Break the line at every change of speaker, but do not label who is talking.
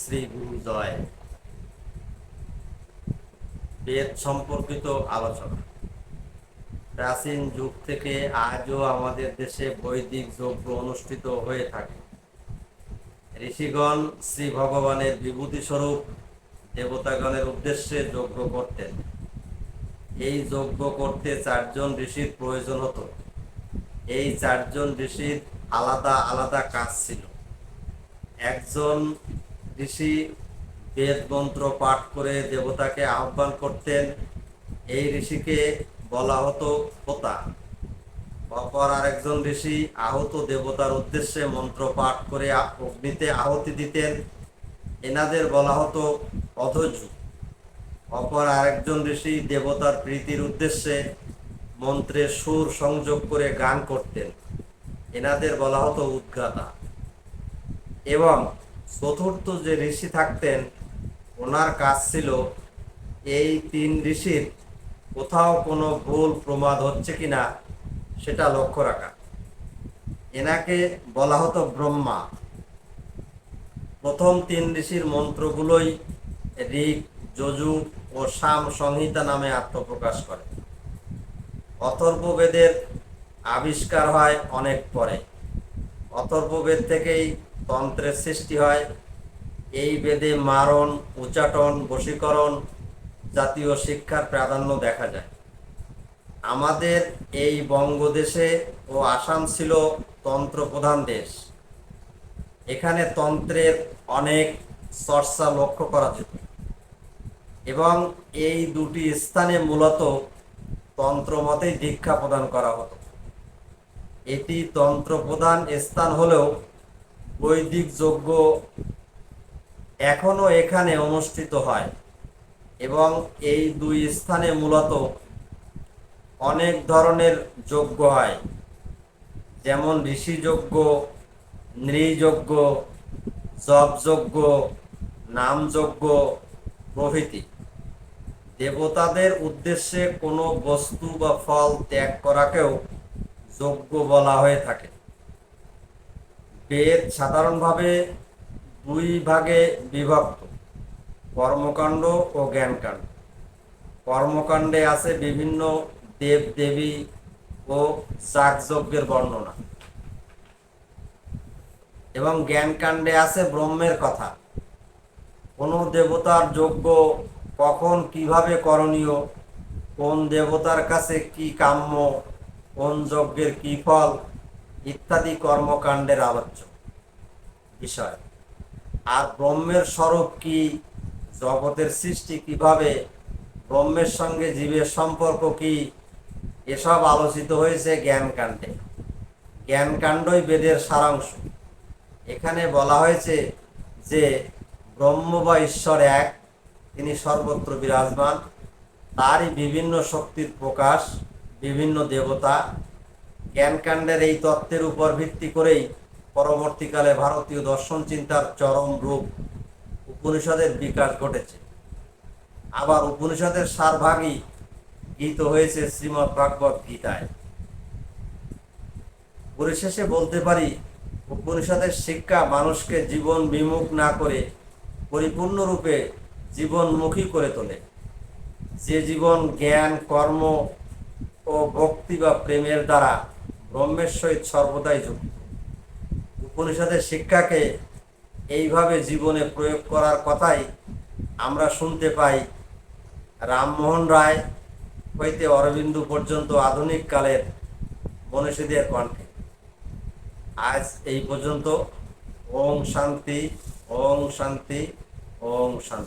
শ্রী গুরু জয় বেদ সম্পর্কিত আলোচনা। প্রাচীন যুগ থেকে আজও আমাদের দেশে বৈদিক যজ্ঞ অনুষ্ঠিত হয়ে থাকে। ঋষিগণ শ্রী ভগবানের বিভূতি স্বরূপ দেবতাগণের উদ্দেশ্যে যজ্ঞ করতেন। এই যজ্ঞ করতে চারজন ঋষির প্রয়োজন হতো। এই চারজন ঋষির আলাদা আলাদা কাজ ছিল। একজন ঋষি বেদ মন্ত্র পাঠ করে দেবতাকে আহ্বান করতেন, এই ঋষিকে বলা হতো হোতা। অপর আরেকজন ঋষি আহত দেবতার উদ্দেশ্যে মন্ত্র পাঠ করে অগ্নিতে আহতি দিতেন। এনাদের বলা হতো অধজু অপর আরেকজন ঋষি দেবতার প্রীতির উদ্দেশ্যে মন্ত্রের সুর সংযোগ করে গান করতেন। এনাদের বলা হতো উদ্গাতা। এবং চতুর্থ যে ঋষি থাকতেন, ওনার কাজ ছিল এই তিন ঋষির কোথাও কোনো ভুল প্রমাদ হচ্ছে কিনা সেটা লক্ষ্য রাখা। এনাকে বলা হতো ব্রহ্মা। প্রথম তিন ঋষির মন্ত্রগুলোই ঋক, যজু ও সাম সংহিতা নামে আত্মপ্রকাশ করে। অথর্ববেদের আবিষ্কার হয় অনেক পরে। অথর্ববেদ থেকেই তন্ত্রের সৃষ্টি হয়। এই বেদে মারণ, উচ্চাটন, বশীকরণ জাতীয় শিক্ষার প্রাধান্য দেখা যায়। আমাদের এই বঙ্গদেশে ও আসাম ছিল তন্ত্র প্রধান দেশ। এখানে তন্ত্রের অনেক চর্চা লক্ষ্য করা যেত। এবং এই দুটি স্থানে মূলত তন্ত্রমতেই দীক্ষা প্রদান করা হতো। এটি তন্ত্র প্রধান স্থান হলেও বৈদিক যজ্ঞ এখনও এখানে অনুষ্ঠিত হয় এবং এই দুই স্থানে মূলত অনেক ধরনের যজ্ঞ হয়। যেমন ঋষি যজ্ঞ নৃযজ্ঞ, জপযজ্ঞ, নামযজ্ঞ প্রভৃতি। দেবতাদের উদ্দেশ্যে কোনো বস্তু বা ফল ত্যাগ করাকেও যজ্ঞ বলা হয়ে থাকে। বেদ সাধারণভাবে দুই ভাগে বিভক্ত, কর্মকাণ্ড ও জ্ঞানকাণ্ড। কর্মকাণ্ডে আছে বিভিন্ন দেব দেবী ও যাগযজ্ঞের বর্ণনা। এবং জ্ঞানকাণ্ডে আছে ব্রহ্মের কথা। কোনো দেবতার যজ্ঞ কখন কীভাবে করণীয়, কোন দেবতার কাছে কি কাম্য কোন যজ্ঞের কি ফল? ইত্যাদি কর্মকাণ্ডের আলোচ্য বিষয়, আর ব্রহ্মের স্বরূপ কি? জগতের সৃষ্টি কীভাবে? ব্রহ্মের সঙ্গে জীবের সম্পর্ক কি? এসব আলোচিত হয়েছে জ্ঞানকাণ্ডে। জ্ঞানকাণ্ডই বেদের সারাংশ। এখানে বলা হয়েছে যে, ব্রহ্ম বা ঈশ্বর এক, তিনি সর্বত্র বিরাজমান, তারই বিভিন্ন শক্তির প্রকাশ বিভিন্ন দেবতা জ্ঞানকাণ্ডের এই তত্ত্বের উপর ভিত্তি করেই পরবর্তীকালে ভারতীয় দর্শন চিন্তার চরম রূপ উপনিষদের বিকাশ ঘটেছে। আবার উপনিষদের সারভাগই গীত হয়েছে শ্রীমৎ ভাগবত গীতায়। পরিশেষে বলতে পারি, উপনিষদের শিক্ষা মানুষকে জীবন বিমুখ না করে পরিপূর্ণরূপে জীবনমুখী করে তোলে। যে জীবন জ্ঞান, কর্ম ও ভক্তি বা প্রেমের দ্বারা ব্রহ্মের সহিত সর্বদাই যুক্ত। উপনিষদের শিক্ষাকে এইভাবে জীবনে প্রয়োগ করার কথাই আমরা শুনতে পাই। রামমোহন রায় হইতে অরবিন্দু পর্যন্ত আধুনিক কালের মনীষীদের কণ্ঠে। আজ এই পর্যন্ত। ওম শান্তি ওং শান্তি, ওম শান্তি।